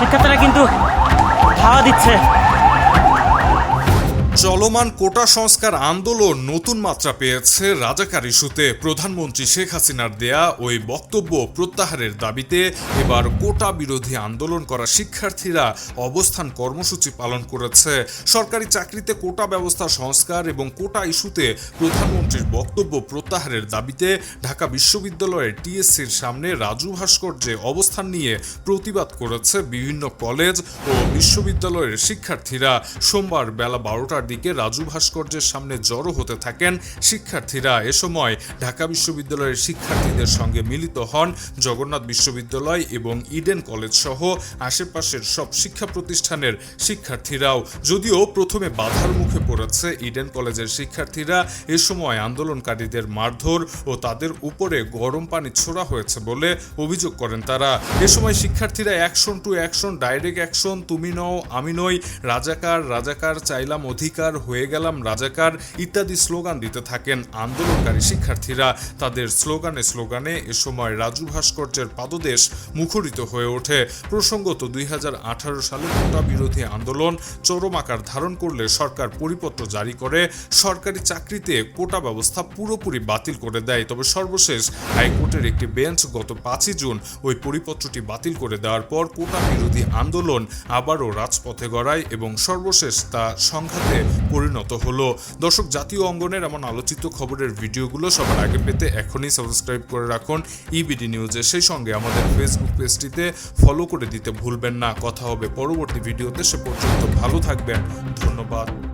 শিক্ষার্থীরা কিন্তু হাওয়া দিচ্ছে। চলমান কোটা সংস্কার আন্দোলন নতুন মাত্রা পেয়েছে রাজাকার ইস্যুতে। প্রধানমন্ত্রী শেখ হাসিনার দেয়া ওই বক্তব্য প্রত্যাহারের দাবিতে এবার কোটা বিরোধী আন্দোলন করা শিক্ষার্থীরা অবস্থান কর্মসূচি পালন করেছে। সরকারি চাকরিতে কোটা ব্যবস্থা সংস্কার এবং কোটা ইস্যুতে প্রধানমন্ত্রীর বক্তব্য প্রত্যাহারের দাবিতে ঢাকা বিশ্ববিদ্যালয়ের টিএসসির সামনে রাজু ভাস্কর্যে অবস্থান নিয়ে প্রতিবাদ করেছে বিভিন্ন কলেজ ও বিশ্ববিদ্যালয়ের শিক্ষার্থীরা। সোমবার বেলা বারোটার দিকে রাজু ভাস্কর্যের সামনে জড়ো হতে থাকেন শিক্ষার্থীরা। এ সময় ঢাকা বিশ্ববিদ্যালয়ের শিক্ষার্থীদের সঙ্গে মিলিত হন জগন্নাথ বিশ্ববিদ্যালয় এবং ইডেন কলেজ সহ আশেপাশের সব শিক্ষা প্রতিষ্ঠানের শিক্ষার্থীরাও। যদিও প্রথমে বাধার মুখে পড়েছে ইডেন কলেজের শিক্ষার্থীরা, এ সময় আন্দোলনকারীদের মারধর ও তাদের উপরে গরম পানি ছোড়া হয়েছে বলে অভিযোগ করেন তারা। এ সময় শিক্ষার্থীরা action to action, direct action, তুমি নও, আমি নই, রাজাকার রাজাকার, চাইলাম অধিকার, হয়ে গেলাম রাজাকার, ইত্যাদি স্লোগান দিতে থাকেন আন্দোলনকারী শিক্ষার্থীরা। তাদের স্লোগানে স্লোগানে এ সময় রাজু ভাস্কর্যের পাদদেশ মুখরিত হয়ে ওঠে। প্রসঙ্গত দুই সালে কোটা বিরোধী আন্দোলন চরম আকার ধারণ করলে সরকার পরিপত্র জারি করে। সরকারি চাকরিতে কোটা ব্যবস্থা পুরোপুরি বাতিল করে দেয়। তবে সর্বশেষ হাইকোর্টের একটি বেঞ্চ গত পাঁচই জুন ওই পরিপত্রটি বাতিল করে দেওয়ার পর কোটা বিরোধী আন্দোলন আবারও রাজপথে গড়ায় এবং সর্বশেষ তা সংঘাতে পরিণত হলো। দর্শক, জাতীয় অঙ্গনের এমন আলোচিত খবরের ভিডিওগুলো সবার আগে পেতে এখনই সাবস্ক্রাইব করে রাখুন ইবিডি নিউজে সেই সঙ্গে আমাদের ফেসবুক পেজটিতে ফলো করে দিতে ভুলবেন না। কথা হবে পরবর্তী ভিডিওতে। সে পর্যন্ত ভালো থাকবেন। ধন্যবাদ।